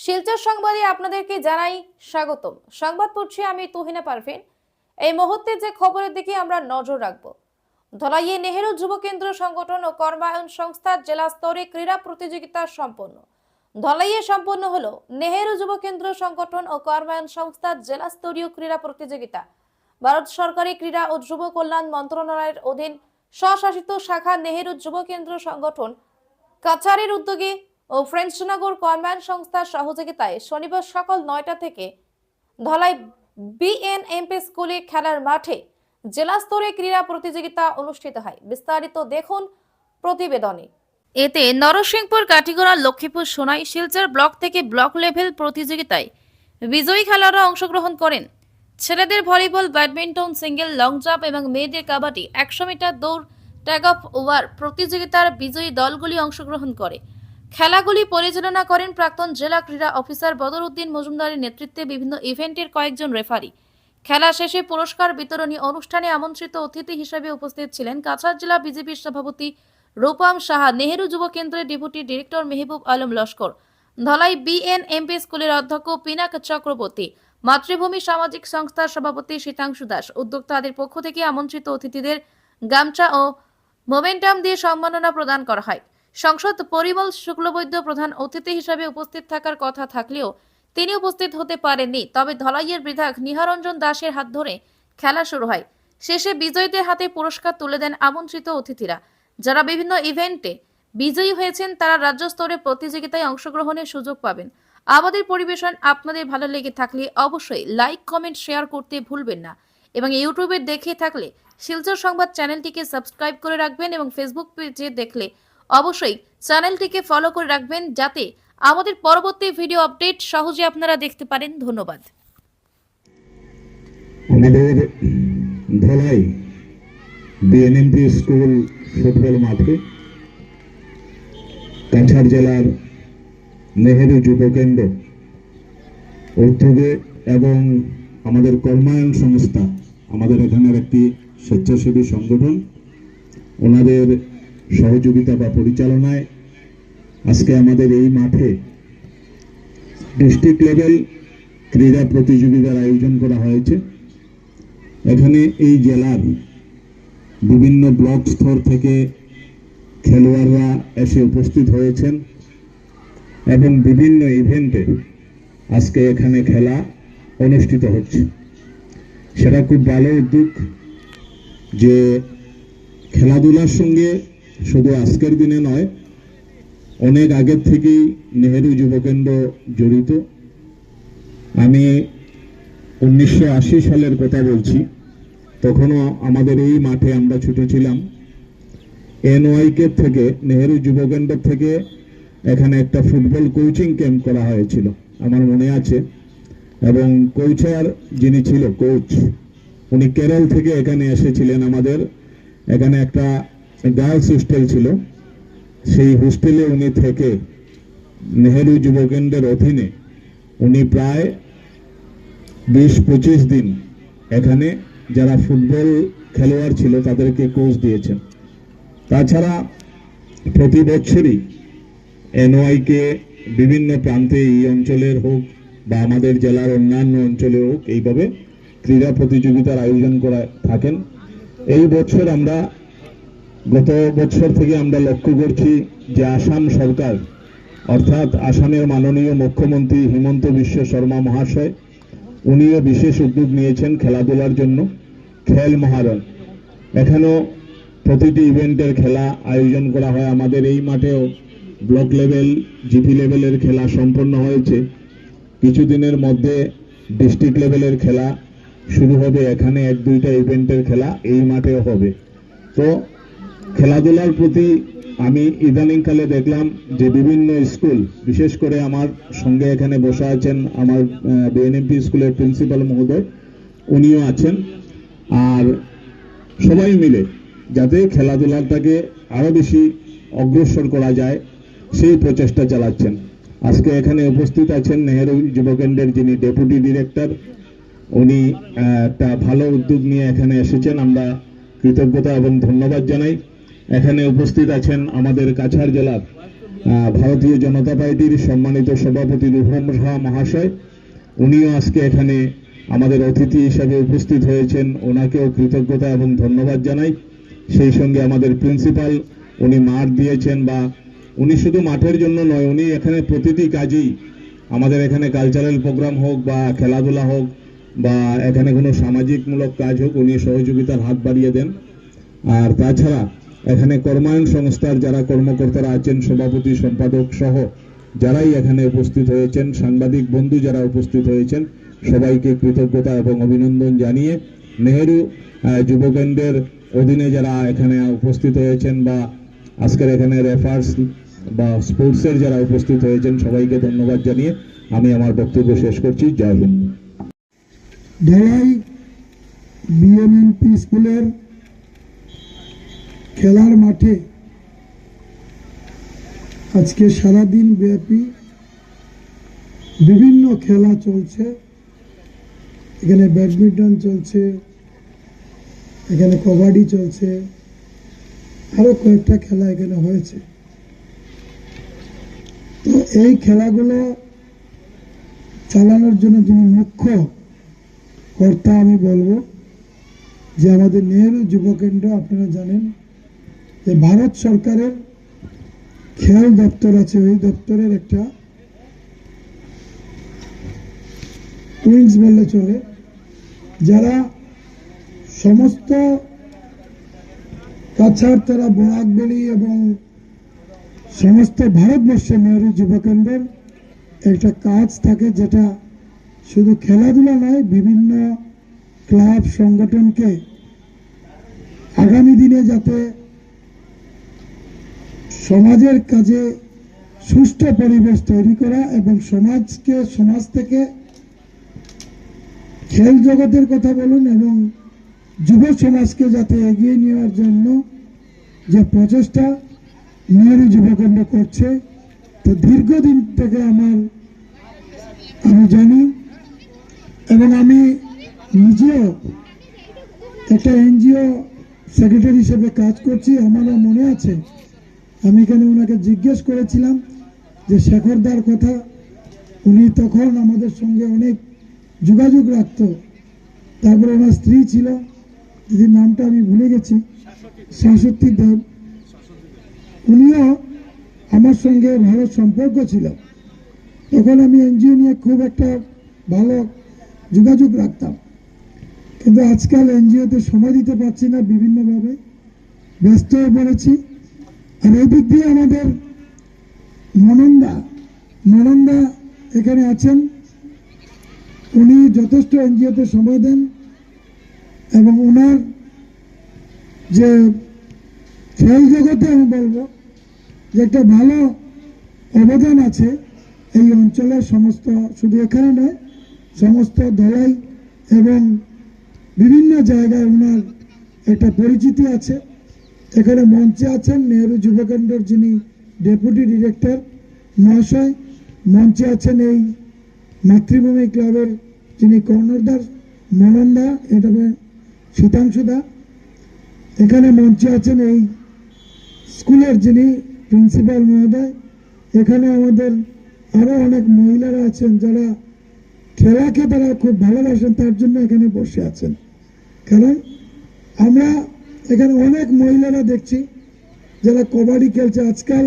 শিলচর সংবাদে আপনাদেরকে জানাই স্বাগতম। সংবাদ পড়ছি আমি তুহিনা পারভিন। এই মুহূর্তে যে খবরের দিকে আমরা নজর রাখব। ধলাইয়ে নেহেরু যুব কেন্দ্র সংগঠন ও কর্মায়ন সংস্থার জেলা স্তরে ক্রীড়া প্রতিযোগিতা সম্পন্ন। ধলাইয়ে সম্পন্ন হলো নেহেরু যুব কেন্দ্র সংগঠন ও কর্মায়ন সংস্থার জেলা স্তরীয় ক্রীড়া প্রতিযোগিতা। ভারত সরকারি ক্রীড়া ও যুব কল্যাণ মন্ত্রণালয়ের অধীন স্বশাসিত শাখা নেহেরু যুব কেন্দ্র সংগঠন কাছারির উদ্যোগে ও ফ্রেঞ্চনগর কনভ্যান সংস্থার সহযোগিতায় শনিবার সকাল নয়টা থেকে ধলাই বিএনএমপি স্কুলে খেলার মাঠে জেলা স্তরে ক্রীড়া প্রতিযোগিতা অনুষ্ঠিত হয়। বিস্তারিত দেখুন প্রতিবেদনে। এতে নরসিংপুর, কাটিগড়া, লক্ষ্মীপুর, সোনাই শিলচর ব্লক থেকে ব্লক লেভেল প্রতিযোগিতায় বিজয়ী খেলোয়াড়রা অংশগ্রহণ করেন। ছেলেদের volleyball, badminton, single, long jump এবং মেয়েদের কাবাডি একশো মিটার দৌড়, ট্যাগ অফ ওভার প্রতিযোগিতার বিজয়ী দলগুলি অংশগ্রহণ করে। খেলাগুলি পরিচালনা করেন প্রাক্তন জেলা ক্রীড়া অফিসার বদর উদ্দিন মজুমদারের নেতৃত্বে বিভিন্ন ইভেন্টের কয়েকজন রেফারি। খেলা শেষে পুরস্কার বিতরণী অনুষ্ঠানে আমন্ত্রিত অতিথি হিসেবে উপস্থিত ছিলেন কাছাড় জেলা বিজেপির সভাপতি রূপম সাহা, নেহেরু যুব কেন্দ্রের deputy director Mehboob Alam Laskar, Dhalai BNMP স্কুলের অধ্যক্ষ পিনাক চক্রবর্তী, মাতৃভূমি সামাজিক সংস্থার সভাপতি শীতাংশু দাস। উদ্যোক্তাদের পক্ষ থেকে আমন্ত্রিত অতিথিদের গামছা ও মোমেন্টাম দিয়ে সম্মাননা প্রদান করা হয়। সংসদ পরিমল শুক্লবৈদ্য প্রধান অতিথি হিসাবে উপস্থিত থাকার কথা থাকলেও তিনি উপস্থিত হতে পারেননি। তবে ধলাইয়ের বিধায়ক নিহারঞ্জন দাসের হাত ধরে খেলা শুরু হয়। শেষে বিজয়ীদের হাতে পুরস্কার তুলে দেন আমন্ত্রিত অতিথিরা। যারা বিভিন্ন ইভেন্টে বিজয়ী হয়েছেন, তারা রাজ্য স্তরে প্রতিযোগিতায় অংশগ্রহণের সুযোগ পাবেন। আমাদের পরিবেশন আপনাদের ভালো লেগে থাকলে অবশ্যই লাইক, কমেন্ট, শেয়ার করতে ভুলবেন না। এবং ইউটিউবে দেখে থাকলে শিলচর সংবাদ চ্যানেলটিকে সাবস্ক্রাইব করে রাখবেন এবং ফেসবুক পেজে দেখলে অবশ্যই চ্যানেলটিকে ফলো করে রাখবেন যাতে আমাদের পরবর্তী ভিডিও আপডেট সহজে আপনারা দেখতে পারেন। ধন্যবাদ। আমাদের ধলাই বিএনএমপি স্কুল ফুটবল মাঠে কাছাড় জেলার নেহেরু যুব কেন্দ্র উদ্যোগে এবং আমাদের কর্মায়ন সংস্থা, আমাদের এখানের একটি স্বেচ্ছাসেবী সংগঠন, ওনাদের সহযোগিতা বা পরিচালনায় আজকে আমাদের এই মাঠে ডিস্ট্রিক্ট লেভেল ক্রীড়া প্রতিযোগিতার আয়োজন করা হয়েছে। এখানে এই জেলার বিভিন্ন ব্লক স্তর থেকে খেলোয়াড়রা এসে উপস্থিত হয়েছেন এবং বিভিন্ন ইভেন্টে আজকে এখানে খেলা অনুষ্ঠিত হচ্ছে। সেটা খুব ভালো উদ্যোগ যে খেলাধুলার সঙ্গে শুধু আজকের দিনে নয়, অনেক আগের থেকেই নেহেরু যুবকেন্দ্র জড়িত। আমি উনিশশো আশি সালের কথা বলছি, তখনও আমাদের এই মাঠে আমরা ছুটেছিলাম এনওয়াইকে থেকে, নেহেরু যুবকেন্দ্র থেকে এখানে একটা ফুটবল কোচিং ক্যাম্প করা হয়েছিল, আমার মনে আছে। এবং কোচার যিনি ছিল, কোচ, উনি কেরল থেকে এখানে এসেছিলেন আমাদের। এখানে একটা গার্লস হোস্টেল ছিল। সেই হোস্টেলে উনি থেকে নেহেরু যুবকেন্দ্রের অধীনে উনি প্রায় বিশ পঁচিশ দিন এখানে যারা ফুটবল খেলোয়াড় ছিল তাদেরকে কোচ দিয়েছেন। তাছাড়া প্রতি বছরই এনওয়াইকে বিভিন্ন প্রান্তে এই অঞ্চলের হোক বা আমাদের জেলার অন্যান্য অঞ্চলে হোক এইভাবে ক্রীড়া প্রতিযোগিতার আয়োজন করা থাকেন। এই বছর আমরা গত বছর থেকে আমরা লক্ষ্য করছি যে আসাম সরকার, অর্থাৎ আসামের মাননীয় মুখ্যমন্ত্রী হিমন্ত বিশ্ব শর্মা মহাশয়, উনিও বিশেষ উদ্যোগ নিয়েছেন খেলাধুলার জন্য, খেল মহারণ। এখানেও প্রতিটি ইভেন্টের খেলা আয়োজন করা হয়। আমাদের এই মাঠেও ব্লক লেভেল, জিপি লেভেলের খেলা সম্পন্ন হয়েছে। কিছুদিনের মধ্যে ডিস্ট্রিক্ট লেভেলের খেলা শুরু হবে। এখানে এক দুইটা ইভেন্টের খেলা এই মাঠেও হবে। তো খেলাধুলার প্রতি আমি ইদানিংকালে দেখলাম যে বিভিন্ন স্কুল, বিশেষ করে আমার সঙ্গে এখানে বসে আছেন আমার বিএনএমপি স্কুলের প্রিন্সিপাল মহোদয়, উনিও আছেন। আর সবাই মিলে যাতে খেলাধুলাটাকে আরও বেশি অগ্রসর করা যায়, সেই প্রচেষ্টা চালাচ্ছেন। আজকে এখানে উপস্থিত আছেন নেহেরু যুবকেন্দ্রের যিনি ডেপুটি ডিরেক্টর, উনি একটা ভালো উদ্যোগ নিয়ে এখানে এসেছেন। আমরা কৃতজ্ঞতা এবং ধন্যবাদ জানাই। এখানে উপস্থিত আছেন আমাদের কাছাড় জেলার ভারতীয় জনতা পার্টির সম্মানিত সভাপতি রুহম শাহ মহাশয়। উনিও আজকে এখানে আমাদের অতিথি হিসাবে উপস্থিত হয়েছেন। ওনাকেও কৃতজ্ঞতা এবং ধন্যবাদ জানাই। সেই সঙ্গে আমাদের প্রিন্সিপাল, উনি মাঠ দিয়েছেন বা উনি শুধু মাঠের জন্য নয়, উনি এখানে প্রতিটি কাজেই আমাদের এখানে কালচারাল প্রোগ্রাম হোক বা খেলাধুলা হোক বা এখানে কোনো সামাজিকমূলক কাজ হোক, উনি সহযোগিতার হাত বাড়িয়ে দেন। আর তাছাড়া এখানে কর্মায়ন সংস্থার যারা কর্মকর্তারা আছেন সভাপতি সম্পাদক সহ যারাই এখানে উপস্থিত হয়েছেন সাংবাদিক বন্ধু যারা উপস্থিত হয়েছেন সবাইকে কৃতজ্ঞতা এবং অভিনন্দন জানিয়ে নেহেরু আহ, যুব কেন্দ্রের অধীনে যারা এখানে উপস্থিত হয়েছেন বা আজকের এখানে রেফার্স বা স্পোর্টসের যারা উপস্থিত হয়েছেন সবাইকে ধন্যবাদ জানিয়ে আমি আমার বক্তব্য শেষ করছি। জয় হিন্দ। স্কুলের খেলার মাঠে আজকে সারাদিন ব্যাপী বিভিন্ন খেলা চলছে। এখানে ব্যাডমিন্টন চলছে, এখানে কবাডি চলছে, আরও কয়েকটা খেলা এখানে হয়েছে। তো এই খেলাগুলো চালানোর জন্য যিনি মুখ্য কর্তা আমি বলব, যে আমাদের নেহেরু যুব কেন্দ্র, আপনারা জানেন ভারত সরকারের খেয়াল দপ্তর আছে, ওই দপ্তরের একটা উইংস বললে চলে, যারা সমস্ত কাছাড় তারা বরাকবেলি এবং সমস্ত ভারতবর্ষে নেহেরু যুব কেন্দ্রের একটা কাজ থাকে, যেটা শুধু খেলাধুলা নয়, বিভিন্ন ক্লাব সংগঠনকে আগামী দিনে যাতে সমাজের কাজে সুষ্ঠু পরিবেশ তৈরি করা এবং সমাজকে, সমাজ থেকে খেল জগতের কথা বলুন এবং যুব সমাজকে যাতে এগিয়ে নেওয়ার জন্য যে প্রচেষ্টা নেহেরু যুবকেন্দ্র করছে, তো দীর্ঘদিন থেকে আমার, আমি জানি এবং আমি নিজেও একটা এনজিও সেক্রেটারি হিসেবে কাজ করছি, আমারও মনে আছে। আমি এখানে ওনাকে জিজ্ঞেস করেছিলাম যে শেখরদার কথা উনি তখন আমাদের সঙ্গে অনেক যোগাযোগ রাখতো। তারপরে ওনার স্ত্রী ছিল, দিদির নামটা আমি ভুলে গেছি, শাশ্বতী দেব। উনিও আমার সঙ্গে ভালো সম্পর্ক ছিল। তখন আমি এনজিও নিয়ে খুব একটা ভালো যোগাযোগ রাখতাম। কিন্তু আজকাল এনজিওতে সময় দিতে পারছি না, বিভিন্নভাবে ব্যস্ত হয়ে পড়েছি। আর এই দিক দিয়ে আমাদের মনন্দা মনন্দা এখানে আছেন। উনি যথেষ্ট এনজিওতে সময় দেন এবং ওনার যে খেল জগতে আমি বলব যে একটা ভালো অবদান আছে এই অঞ্চলের সমস্ত, শুধু এখানে নয়, সমস্ত দলাই এবং বিভিন্ন জায়গায় ওনার একটা পরিচিতি আছে। এখানে মঞ্চে আছেন নেহেরু যুবকেন্দ্রের যিনি ডেপুটি ডিরেক্টর মহাশয়, মঞ্চে আছেন এই মাতৃভূমি ক্লাবের যিনি কর্ণধার মনন্দা এটা শীতাংশুদা এখানে মঞ্চে আছেন এই স্কুলের যিনি প্রিন্সিপাল মহোদয়। এখানে আমাদের আরও অনেক মহিলারা আছেন যারা খেলাকে তারা খুব ভালোবাসেন, তার জন্য এখানে বসে আছেন। কারণ আমরা এখানে অনেক মহিলারা দেখছি যারা কবাডি খেলছে। আজকাল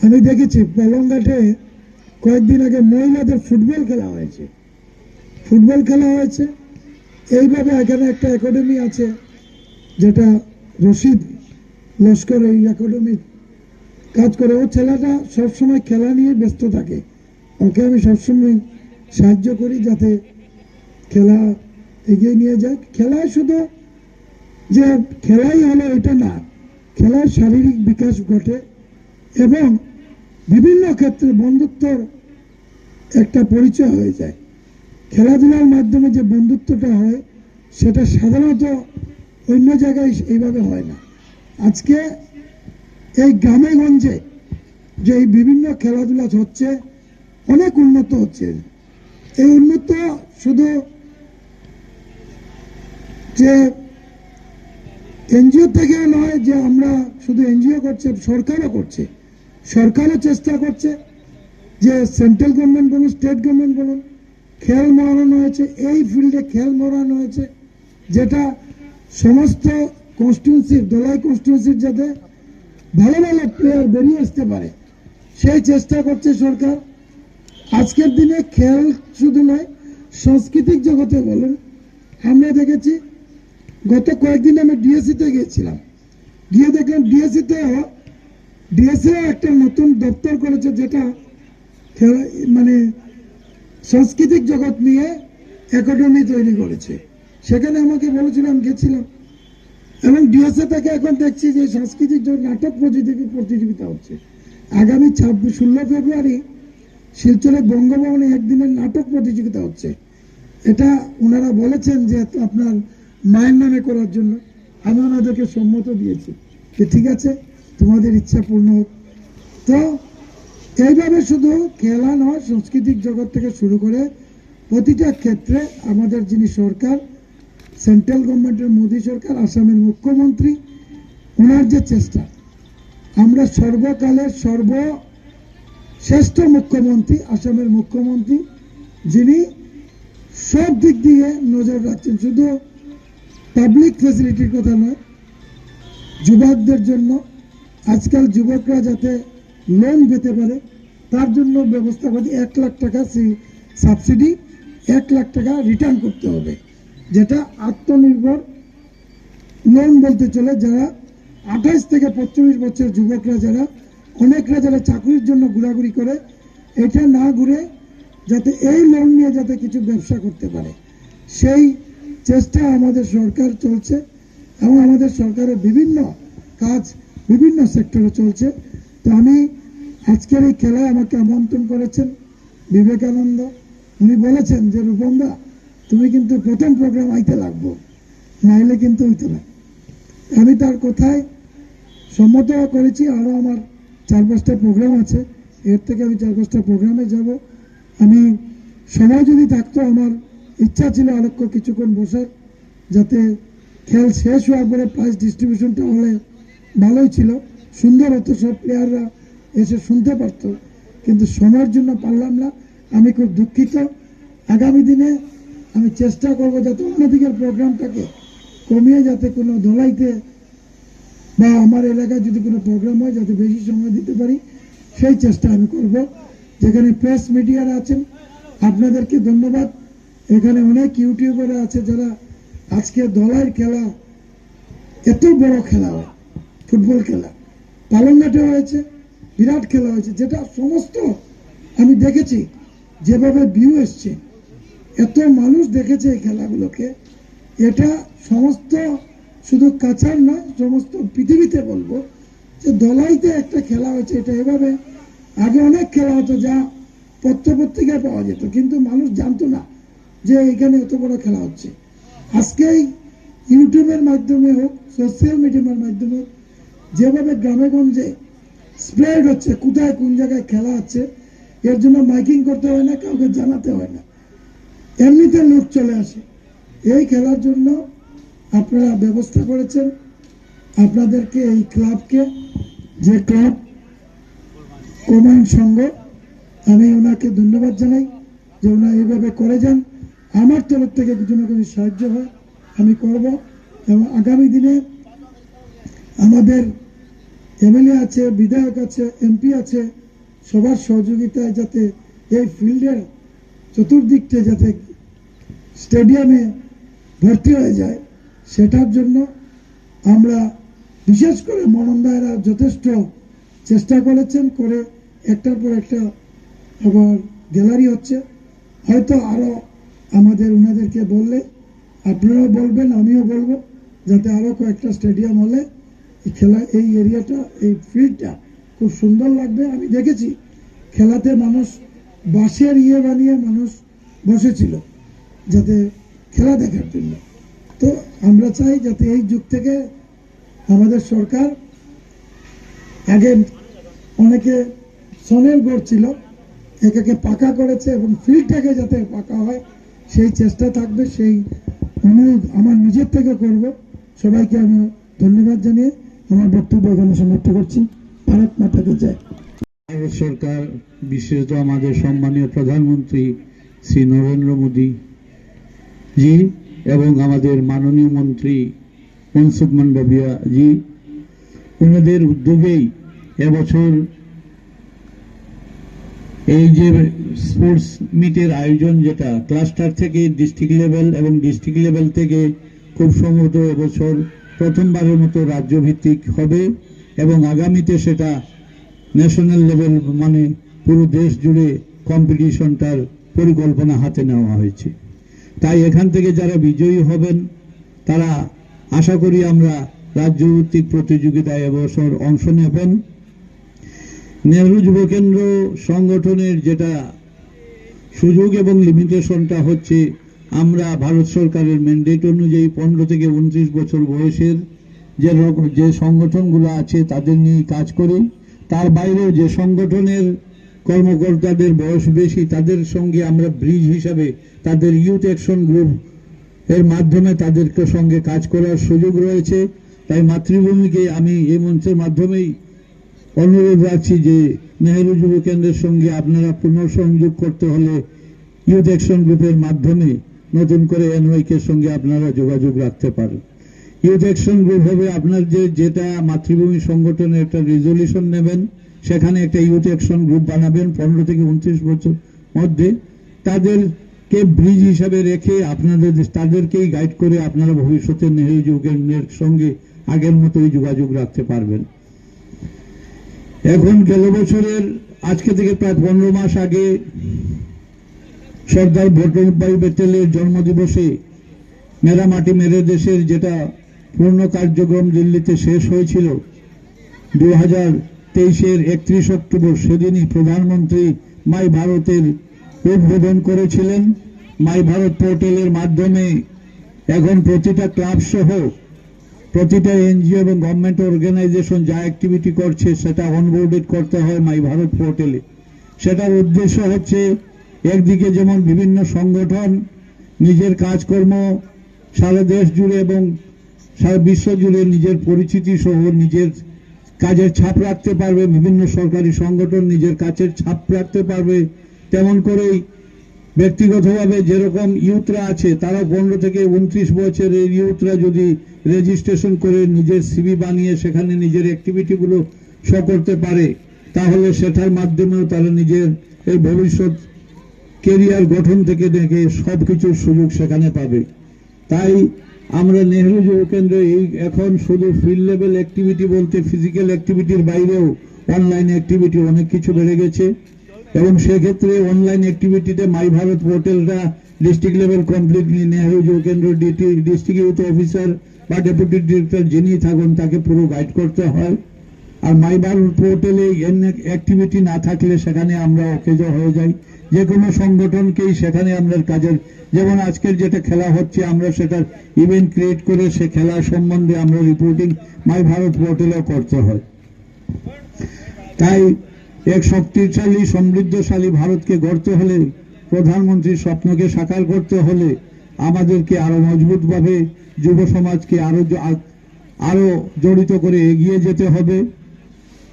আমি দেখেছি পালংঘাটে কয়েকদিন আগে মহিলাদের ফুটবল খেলা হয়েছে। ফুটবল খেলা হয়েছে। এইভাবে এখানে একটা একাডেমি আছে, যেটা রশিদ লস্কর এই একাডেমি কাজ করে। ও ছেলেটা সবসময় খেলা নিয়ে ব্যস্ত থাকে। ওকে আমি সবসময় সাহায্য করি যাতে খেলা এগিয়ে নিয়ে যায় খেলায় শুধু যে খেলাই হলো এটা না। খেলার শারীরিক বিকাশ ঘটে এবং বিভিন্ন ক্ষেত্রে বন্ধুত্বর একটা পরিচয় হয়ে যায়। খেলাধুলার মাধ্যমে যে বন্ধুত্বটা হয়, সেটা সাধারণত অন্য জায়গায় এইভাবে হয় না। আজকে এই গ্রামে গঞ্জে যে এই বিভিন্ন খেলাধুলা হচ্ছে, অনেক উন্নত হচ্ছে। এই উন্নত শুধু যে এনজিও থেকে নয় যে আমরা শুধু এনজিও করছে, সরকারও করছে। সরকারও চেষ্টা করছে যে সেন্ট্রাল গভর্নমেন্ট বলুন, স্টেট গভর্নমেন্ট বলুন, খেল মরানো হয়েছে, এই ফিল্ডে খেল মরানো হয়েছে, যেটা সমস্ত কনস্টিটিউন্সির দোলাই কনস্টিটিউন্সির যাতে ভালো ভালো প্লেয়ার বেরিয়ে আসতে পারে, সেই চেষ্টা করছে সরকার। আজকের দিনে খেল শুধু নয়, সাংস্কৃতিক জগতে বলুন, আমরা দেখেছি গত কয়েকদিন আমি ডিএসসিতে গিয়েছিলাম। গিয়ে দেখলাম ডিএসসিতে ডিএসসি একটা নতুন দপ্তর করেছে যেটা মানে সাংস্কৃতিক জগৎ নিয়ে একাডেমি তৈরি করেছে। সেখানে আমাকে বলেছিলাম গেছিলাম। এবং ডিএসএ থেকে এখন দেখছি যে সাংস্কৃতিক নাটক প্রতিযোগি- প্রতিযোগিতা হচ্ছে। আগামী ছাব্বিশ, ষোলো ফেব্রুয়ারি শিলচরে বঙ্গভবনে একদিনের নাটক প্রতিযোগিতা হচ্ছে। এটা ওনারা বলেছেন যে আপনার মায়ের নামে করার জন্য আমি ওনাদেরকে সম্মত দিয়েছি যে ঠিক আছে? তোমাদের ইচ্ছা পূর্ণ হোক। তো এইভাবে শুধু খেলা নয়, সাংস্কৃতিক জগৎ থেকে শুরু করে প্রতিটা ক্ষেত্রে আমাদের যিনি সরকার, সেন্ট্রাল গভর্নমেন্টের মোদী সরকার, আসামের মুখ্যমন্ত্রী, ওনার যে চেষ্টা, আমরা সর্বকালের সর্ব শ্রেষ্ঠ মুখ্যমন্ত্রী, আসামের মুখ্যমন্ত্রী যিনি সব দিক দিয়ে নজর রাখছেন। শুধু পাবলিক ফেসিলিটির কথা নয়। যুবকদের জন্য আজকাল যুবকরা যাতে লোন পেতে পারে, তার জন্য ব্যবস্থা করছে, এক লাখ টাকা সাবসিডি এক লাখ টাকা রিটার্ন করতে হবে। যেটা আত্মনির্ভর লোন বলতে চলে, যারা আঠাইশ থেকে পঁয়ত্রিশ বছর যুবকরা যারা, অনেকরা যারা চাকরির জন্য ঘোরাঘুরি করে, এটা না ঘুরে যাতে এই লোন নিয়ে যাতে কিছু ব্যবসা করতে পারে। সেই চেষ্টা আমাদের সরকার চলছে এবং আমাদের সরকারের বিভিন্ন কাজ বিভিন্ন সেক্টরে চলছে। তো আমি আজকের এই খেলায় আমাকে আমন্ত্রণ করেছেন বিবেকানন্দ। উনি বলেছেন যে, রূপমদা, তুমি কিন্তু প্রথম প্রোগ্রাম আইতে লাগবো, নাইলে কিন্তু হইতে না। আমি তার কথায় সম্মত করেছি আরও আমার চার পাঁচটা প্রোগ্রাম আছে। এর থেকে আমি চার পাঁচটা প্রোগ্রামে যাব। আমি সময় যদি থাকতো আমার ইচ্ছা ছিল আরক্ষ কিছুক্ষণ বসার যাতে খেল শেষ হওয়ার পরে প্রাইজ ডিস্ট্রিবিউশনটা হলে ভালোই ছিল। সুন্দর হতো, সব প্লেয়াররা এসে শুনতে পারতো। কিন্তু সময়ের জন্য পারলাম না। আমি খুব দুঃখিত। আগামী দিনে আমি চেষ্টা করব যাতে অন্যদিকের প্রোগ্রামটাকে কমিয়ে, যাতে কোনো ধোলাইতে বা আমার এলাকায় যদি কোনো প্রোগ্রাম হয়, যাতে বেশি সময় দিতে পারি, সেই চেষ্টা আমি করব। যেখানে প্রেস মিডিয়ারা আছেন, আপনাদেরকে ধন্যবাদ। এখানে অনেক ইউটিউবাররা আছে যারা আজকে দলের খেলা, এত বড় খেলা হয়, ফুটবল খেলা। পালংঘাটে হয়েছে, বিরাট খেলা হয়েছে, যেটা সমস্ত আমি দেখেছি, যেভাবে ভিউ এসছে, এত মানুষ দেখেছে এই খেলাগুলোকে, এটা সমস্ত শুধু কাছার নয়, সমস্ত পৃথিবীতে বলব, যে দলাইতে একটা খেলা হয়েছে, এটা এভাবে, আগে অনেক খেলা হতো যা পত্র পত্রিকায় পাওয়া যেত, কিন্তু মানুষ জানতো না। যে এখানে এত বড় খেলা হচ্ছে। আজকে ইউটিউবের মাধ্যমে হোক সোশ্যাল মিডিয়ার মাধ্যমে হোক, যেভাবে গ্রামে গঞ্জে স্প্রেড হচ্ছে, কোথায় কোন জায়গায় খেলা হচ্ছে, এর জন্য মাইকিং করতে হয় না, কাউকে জানাতে হয় না। এমনিতে লোক চলে আসে। এই খেলার জন্য আপনারা ব্যবস্থা করেছেন। আপনাদেরকে এই ক্লাবকে, যে ক্লাব কমান্ড সংঘ, আমি ওনাকে ধন্যবাদ জানাই যে ওনা এইভাবে করে যান। আমার তরফ থেকে কিছু না কিছু সাহায্য হয়, আমি করব এবং আগামী দিনে আমাদের এমএলএ আছে, বিধায়ক আছে, এমপি আছে, সবার সহযোগিতায় যাতে এই ফিল্ডের চতুর্দিকটা যাতে স্টেডিয়ামে ভর্তি হয়ে যায়, সেটার জন্য আমরা বিশেষ করে মনন্দায়রা যথেষ্ট চেষ্টা করেছেন করে একটার পর একটা আবার গ্যালারি হচ্ছে। হয়তো আরও আমাদের ওনাদেরকে বললে, আপনারাও বলবেন, আমিও বলব, যাতে আরও কয়েকটা স্টেডিয়াম হলে এই খেলা, এই এরিয়াটা, এই ফিল্ডটা খুব সুন্দর লাগবে। আমি দেখেছি, খেলাতে মানুষ বাঁশের ইয়ে বানিয়ে মানুষ বসেছিল, যাতে খেলা দেখার জন্য। তো আমরা চাই যাতে এই যুগ থেকে আমাদের সরকার, আগে অনেকে সনের গড় ছিল এটাকে পাকা করেছে এবং ফিল্ডটাকে যাতে পাকা হয় সেই চেষ্টা থাকবে, সেই অনুরোধ আমার নিজের থেকে করব। সবাইকে আমি ধন্যবাদ জানিয়ে আমার বক্তব্য এখানে সমাপ্ত করছি। ভারত মাতাকে জয়। ভারত সরকার, বিশেষত আমাদের সম্মানীয় প্রধানমন্ত্রী শ্রী নরেন্দ্র মোদী জি এবং আমাদের মাননীয় মন্ত্রী মনসুখ মান্ডবিয়া জি, ওনাদের উদ্যোগেই এবছর এই যে স্পোর্টস মিটের আয়োজন যেটা, ক্লাস্টার থেকে ডিস্ট্রিক্ট লেভেল এবং ডিস্ট্রিক্ট লেভেল থেকে খুব সম্ভবত এবছর প্রথমবারের মতো রাজ্য ভিত্তিক হবে এবং আগামীতে সেটা ন্যাশনাল লেভেল মানে পুরো দেশ জুড়ে কম্পিটিশনটার পরিকল্পনা হাতে নেওয়া হয়েছে। তাই এখান থেকে যারা বিজয়ী হবেন, তারা আশা করি আমরা রাজ্য ভিত্তিক প্রতিযোগিতায় এবছর অংশ নেবেন। নেহরু যুব কেন্দ্র সংগঠনের যেটা সুযোগ এবং লিমিটেশনটা হচ্ছে, আমরা ভারত সরকারের ম্যান্ডেট অনুযায়ী পনেরো থেকে উনত্রিশ বছর বয়সের যে যে সংগঠনগুলো আছে তাদের নিয়ে কাজ করি। তার বাইরেও যে সংগঠনের কর্মকর্তাদের বয়স বেশি, তাদের সঙ্গে আমরা ব্রিজ হিসাবে তাদের ইউথ অ্যাকশন গ্রুপ এর মাধ্যমে তাদেরকে সঙ্গে কাজ করার সুযোগ রয়েছে। তাই মাতৃভূমিকে আমি এই মঞ্চের মাধ্যমেই অনুরোধ রাখছি যে নেহেরু যুব কেন্দ্রের সঙ্গে আপনারা পুনঃসংযোগ করতে হলে ইউথ অ্যাকশন গ্রুপের মাধ্যমে নতুন করে এনওয়াইকে সঙ্গে আপনারা যোগাযোগ রাখতে পারেন। ইউথ অ্যাকশন গ্রুপ হবে আপনার যে, যেটা মাতৃভূমি সংগঠনের একটা রেজলিউশন নেবেন। সেখানে একটা ইউথ অ্যাকশন গ্রুপ বানাবেন পনেরো থেকে উনত্রিশ বছর মধ্যে। তাদেরকে ব্রিজ হিসাবে রেখে আপনাদের তাদেরকেই গাইড করে আপনারা ভবিষ্যতে নেহেরু কেন্দ্রের সঙ্গে আগের মতোই যোগাযোগ রাখতে পারবেন। এখন গেল বছরের আজকে থেকে প্রায় পনেরো মাস আগে সর্দার বল্লভভাই প্যাটেলের জন্মদিবসে মেরা মাটি মেরে দেশের যেটা পূর্ণ কার্যক্রম দিল্লিতে শেষ হয়েছিল দু হাজার তেইশের একত্রিশ অক্টোবর সেদিনই প্রধানমন্ত্রী মাই ভারতের উদ্বোধন করেছিলেন। মাই ভারত পোর্টালের মাধ্যমে এখন প্রতিটা ক্লাব সহ প্রতিটা এনজিও এবং গভর্নমেন্ট অর্গানাইজেশন যা অ্যাক্টিভিটি করছে, সেটা অনবোর্ডেড করতে হয় মাই ভারত পোর্টালে সেটার উদ্দেশ্য হচ্ছে, একদিকে যেমন বিভিন্ন সংগঠন, নিজের কাজকর্ম, সারা দেশ জুড়ে এবং সারা বিশ্ব জুড়ে নিজের পরিচিতি সহ নিজের কাজের ছাপ রাখতে পারবে, বিভিন্ন সরকারি সংগঠন নিজের কাজের ছাপ রাখতে পারবে। তেমন করেই ব্যক্তিগতভাবে যেরকম ইউথরা আছে তারা পনেরো থেকে উনত্রিশ বছরের ইউথরা যদি রেজিস্ট্রেশন করে নিজের সিবি বানিয়ে সেখানে নিজের অ্যাক্টিভিটিগুলো শো করতে পারে, তাহলে সেটার মাধ্যমেও তারা নিজের এই ভবিষ্যৎ কেরিয়ার গঠন থেকে দেখে সব কিছুর সুযোগ সেখানে পাবে। তাই আমরা নেহরু যুব কেন্দ্রে এই এখন শুধু ফিল্ড লেভেল অ্যাক্টিভিটি বলতে ফিজিক্যাল অ্যাক্টিভিটির বাইরেও অনলাইন অ্যাক্টিভিটি অনেক কিছু বেড়ে গেছে। এবং সেক্ষেত্রে অনলাইন অ্যাক্টিভিটিতে my Bharat পোর্টালটা district level completely Nehru Yuva Kendra DT district youth officer বা ডেপুটি ডিরেক্টর যিনি থাকুন, তাকে পুরো গাইড করতে হয়। আর মাই ভারত পোর্টালে অ্যাক্টিভিটি না থাকলে সেখানে আমরা অকেজ হয়ে যাই। যে কোনো সংগঠনকেই সেখানে আমরা কাজের, যেমন আজকের যেটা খেলা হচ্ছে, আমরা সেটার ইভেন্ট ক্রিয়েট করে সে খেলা সম্বন্ধে আমরা রিপোর্টিং মাই ভারত পোর্টালেও করতে হয়। তাই এক শক্তিশালী, সমৃদ্ধশালী ভারতকে গড়তে হলে, প্রধানমন্ত্রীর স্বপ্নকে সাকার করতে হলে, আমাদেরকে আরও মজবুতভাবে যুব সমাজকে আরও জ- আরও জড়িত করে এগিয়ে যেতে হবে।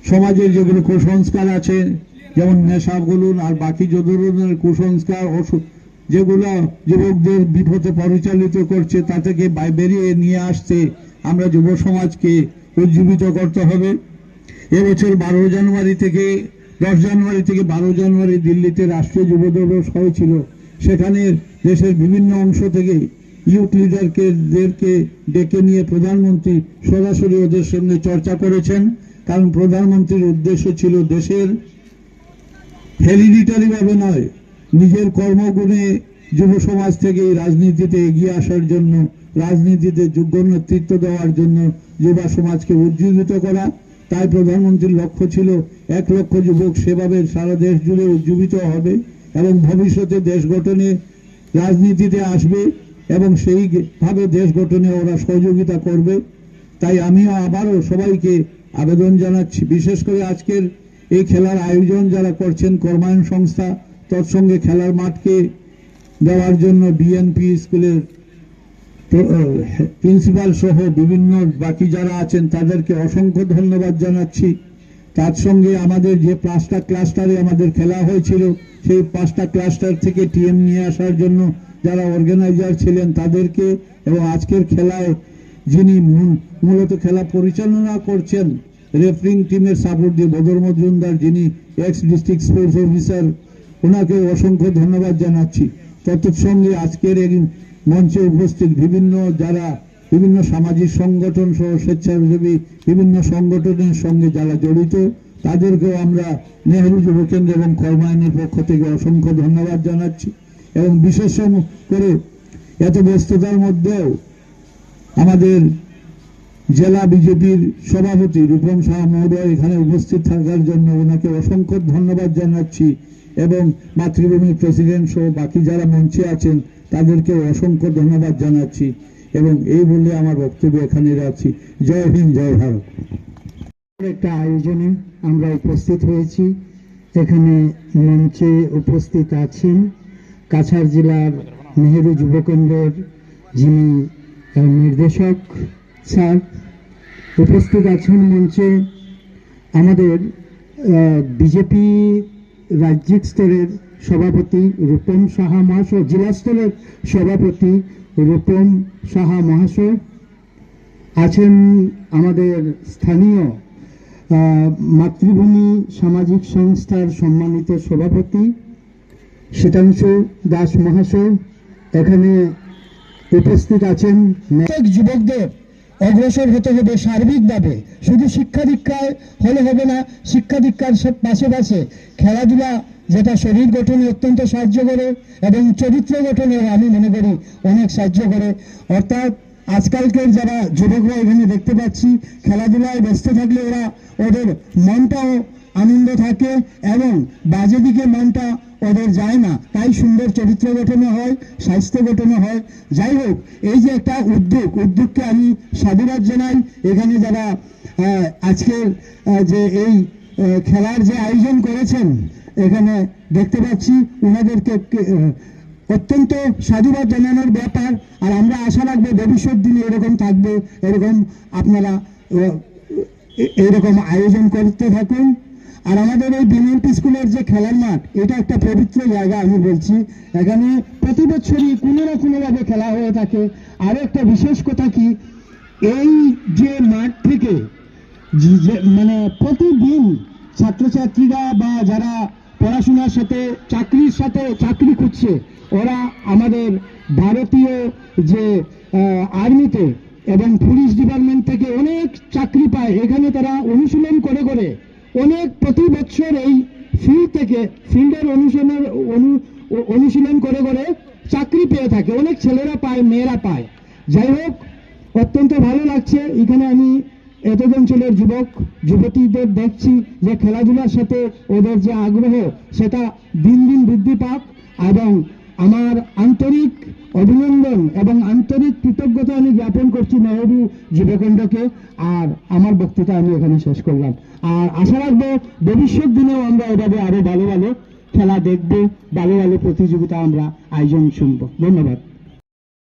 সমাজের যেগুলো কুসংস্কার আছে, যেমন নেশা বলুন আর বাকি যে ধরনের কুসংস্কার অসুখ যেগুলো যুবকদের বিপথে পরিচালিত করছে, তা থেকে বেরিয়ে নিয়ে আসতে আমরা যুব সমাজকে উজ্জীবিত করতে হবে। এবছর বারো জানুয়ারি থেকে, দশ জানুয়ারি থেকে বারো জানুয়ারি দিল্লিতে রাষ্ট্রীয় যুব দিবস হয়েছিল। সেখানে দেশের বিভিন্ন অংশ থেকে ইউথ লিডারকে দেরকে ডেকে নিয়ে প্রধানমন্ত্রী সরাসরি ওদের সঙ্গে চর্চা করেছেন, কারণ প্রধানমন্ত্রীর উদ্দেশ্য ছিল দেশের হেরিডিটারি ভাবে নয়, নিজের কর্মগুণে যুব সমাজ থেকে এই রাজনীতিতে এগিয়ে আসার জন্য, রাজনীতিতে যোগ্য নেতৃত্ব দেওয়ার জন্য যুব সমাজকে উজ্জীবিত করা। তাই প্রধানমন্ত্রীর লক্ষ্য ছিল এক লক্ষ যুবক সেভাবে সারা দেশ জুড়ে উজ্জীবিত হবে এবং ভবিষ্যতে দেশ গঠনে রাজনীতিতে আসবে। এবং সেইভাবে দেশ গঠনে ওরা সহযোগিতা করবে। তাই আমিও আবারও সবাইকে আবেদন জানাচ্ছি। বিশেষ করে আজকের এই খেলার আয়োজন যারা করছেন, কর্মায়ণ সংস্থা, তৎসঙ্গে খেলার মাঠকে দেওয়ার জন্য বিএনপি স্কুলের প্রিন্সিপাল সহ বিভিন্ন বাকি যারা আছেন, তাদেরকে অসংখ্য ধন্যবাদ জানাচ্ছি। তার সঙ্গে আমাদের যে পাঁচটা ক্লাস্টারে আমাদের খেলা হয়েছিল, সেই পাঁচটা ক্লাস্টার থেকে টিএম নিয়ে আসার জন্য যারা অর্গানাইজার ছিলেন তাদেরকে এবং আজকের খেলায় যিনি মূল- মূলত খেলা পরিচালনা করছেন রেফারিং টিমের সাপোর্ট দিয়ে বদর মজুমদার, যিনি এক্স ডিস্ট্রিক্ট স্পোর্টস অফিসার ওনাকে অসংখ্য ধন্যবাদ জানাচ্ছি। তৎসঙ্গে আজকের এই মঞ্চে উপস্থিত বিভিন্ন যারা, বিভিন্ন সামাজিক সংগঠন সহ স্বেচ্ছাসেবী, বিভিন্ন সংগঠনের সঙ্গে যারা জড়িত, তাদেরকেও আমরা নেহরু যুব কেন্দ্র এবং কর্মায়নের পক্ষ থেকে অসংখ্য ধন্যবাদ জানাচ্ছি। এবং বিশেষ করে এত ব্যস্ততার মধ্যেও আমাদের জেলা বিজেপির সভাপতি রূপম শাহ মহোদয় এখানে উপস্থিত থাকার জন্য ওনাকে অসংখ্য ধন্যবাদ জানাচ্ছি এবং মাতৃভূমির প্রেসিডেন্ট সহ বাকি যারা মঞ্চে আছেন তাদেরকে অসংখ্য ধন্যবাদ জানাচ্ছি এবং এই বলে আমার বক্তব্য এখানে রাখছি। জয় হিন্দ, জয় ভারত। একটা আয়োজনে আমরা উপস্থিত হয়েছি। এখানে মঞ্চে উপস্থিত আছেন কাছাড় জেলার নেহেরু যুবকেন্দ্রের যিনি নির্দেশক স্যার, উপস্থিত আছেন মঞ্চে আমাদের বিজেপি রাজ্যিক স্তরের সভাপতি রূপম সাহা মহাশয়, জেলা স্তরের সভাপতি রূপম সাহা মহাশয় আছেন আমাদের স্থানীয় মাতৃভূমি সামাজিক সংস্থার সম্মানিত সভাপতি। শীতাংশু দাস মহাশয়। এখানে উপস্থিত আছেন যুবকদের অগ্রসর হতে হবে সার্বিকভাবে। শুধু শিক্ষা দীক্ষায় হলে হবে না, শিক্ষা দীক্ষার সব পাশে পাশে খেলাধুলা যেটা শরীর গঠনে অত্যন্ত সাহায্য করে এবং চরিত্র গঠনে আমি মনে করি অনেক সাহায্য করে। অর্থাৎ আজকালকের যারা যুবকরা এখানে দেখতে পাচ্ছি, খেলাধুলায় ব্যস্ত থাকলে ওরা ওদের মনটাও আনন্দ থাকে এবং বাজে দিকে মনটা ওদের যায় না। তাই সুন্দর চরিত্র গঠনে হয় স্বাস্থ্য গঠনে হয়। যাই হোক এই যে একটা উদ্যোগ উদ্যোগকে আমি সাধুবাদ জানাই। এখানে যারা আজকের যে এই খেলার যে আয়োজন করেছেন এখানে দেখতে পাচ্ছি ওনাদেরকে অত্যন্ত সাধুবাদ জানানোর ব্যাপার। আর আমরা আশা রাখব ভবিষ্যৎ দিনে এরকম থাকবে এরকম আপনারা আহ, এ- এইরকম আয়োজন করতে থাকুন। আর আমাদের এই বিএনপি স্কুলের যে খেলার মাঠ, এটা একটা পবিত্র জায়গা, আমি বলছি। এখানে প্রতি বছরই কোনো না কোনোভাবে খেলা হয়ে থাকে। আরও একটা বিশেষ কথা কি, এই যে মাঠ থেকে মানে প্রতিদিন ছাত্রছাত্রীরা বা যারা পড়াশোনার সাথে, চাকরির সাথে চাকরি খুঁজছে, ওরা আমাদের ভারতীয় যে আর্মিতে এবং পুলিশ ডিপার্টমেন্ট থেকে অনেক চাকরি পায়। এখানে তারা অনুশীলন করে করে। অনেক প্রতি বছর এই ফিল্ড থেকে ফিল্ডের অনুশীলনের অনু- অনুশীলন করে করে চাকরি পেয়ে থাকে। অনেক ছেলেরা পায়, মেয়েরা পায়। যাই হোক, অত্যন্ত ভালো লাগছে। এখানে আমি এতদ অঞ্চলের যুবক, যুবতীদের দেখছি যে খেলাধুলার সাথে ওদের যে আগ্রহ, সেটা দিন দিন বৃদ্ধি পাক এবং আমার আন্তরিক অভিনন্দন এবং আন্তরিক কৃতজ্ঞতা আমি জ্ঞাপন করছি নেহরু যুবকেন্দ্রকে আর আমার বক্তৃতা আমি এখানে শেষ করলাম। আর আশা রাখব ভবিষ্যৎ দিনেও আমরা এভাবে আরও ভালো ভালো খেলা দেখব, ভালো ভালো প্রতিযোগিতা আমরা আয়োজন শুনব। ধন্যবাদ।